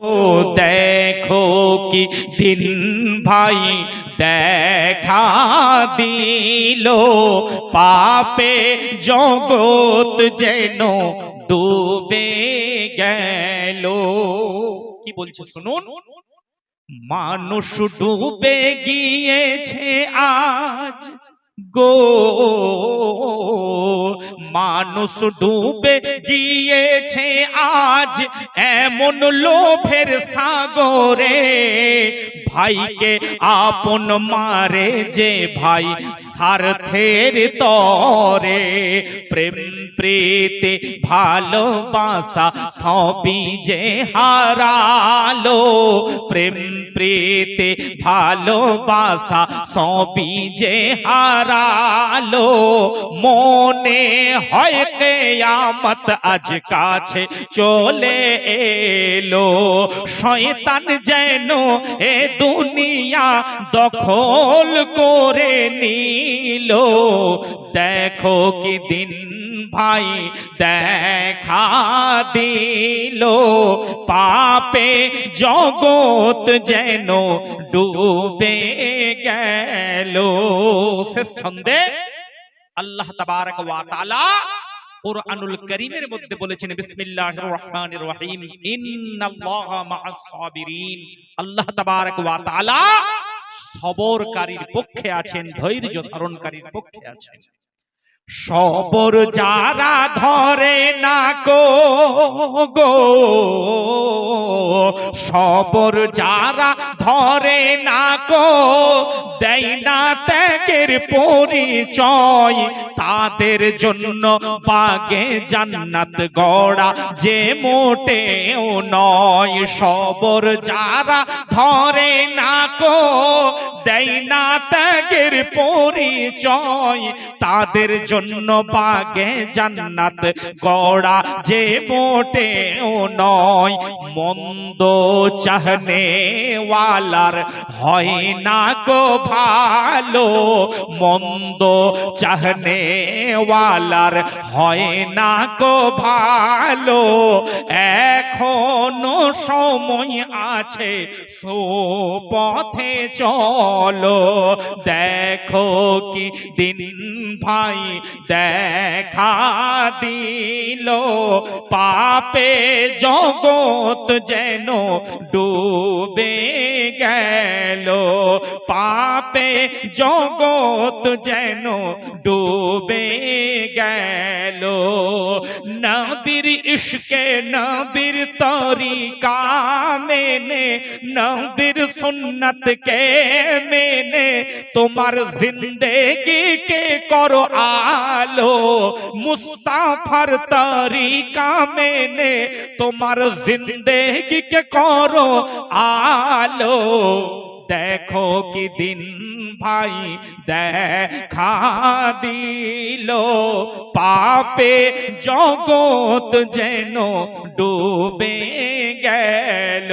ও দেখো কি দিন ভাই দেখা দিল। পাপে জগৎ যেন ডুবে গেল। কি বলছে শুনুন? মানুষ ডুবে গিয়েছে আজ গো মানুষ ডুবে গিয়েছে আজ, এমন লোভের সাগরে। ভাইকে আপন মারে যে ভাই স্বার্থের তরে। প্রেম, প্রীতি, ভালোবাসা সবই যে হারালো। প্রেম প্রীতি, ভালোবাসা সবই যে হারালো। মনে হয় কেয়ামত আজ কাছে চলে এলো। শয়তান যেন এ দুনিয়া দখল করে নিল। দেখো কি দিন ভাই দেখা দিল, পাপে জগৎ যেন ডুবে গেল। শেষ ছন্দে আল্লাহ তাবারক ওয়া তাআলা মধ্যে বলেছেন, বিসমিল্লাহির রহমানির রহিম, ইন্নাল্লাহা মাআস সাবিরিন। আল্লাহ তাবারক ওয়া তাআলা সবরকারীর পক্ষে আছেন, ধৈর্য ধারণকারীর পক্ষে আছেন। সবর যারা ধরে না কো গো সবর যারা ধরে না কো দেয় না ত্যাগের পরিচয় তাদের জন্য বাগে জান্নাত গড়া যে মোটেও নয়। সবর যারা ধরে না কো দেয় না ত্যাগের পরিচয় তাদের জন্য বাগে জান্নাত। গড়া যে মোটেও নয়, মন্দ চাহনে ওয়ালার হয় না গো ভালো। মন্দ চাহনে ওয়ালার হয় না গো ভালো। এখনও সময় আছে সো পথে চলো। দেখো কি দিন ভাই দেখা দিল পাপে জগত যেন ডুবে গেল পাপে জগত যেন ডুবে নবীর ইশকে, নবীর তরিকা মেনে, নবীর সুন্নত কে মেনে, তোমার জিন্দেগি কে করো আলো, মুস্তাফার তরিকা মেনে, তোমার জিন্দেগি কে করো আলো। দেখো কি দিন ভাই দেখা দিল। পাপে জগৎ যেন ডুবে গেল।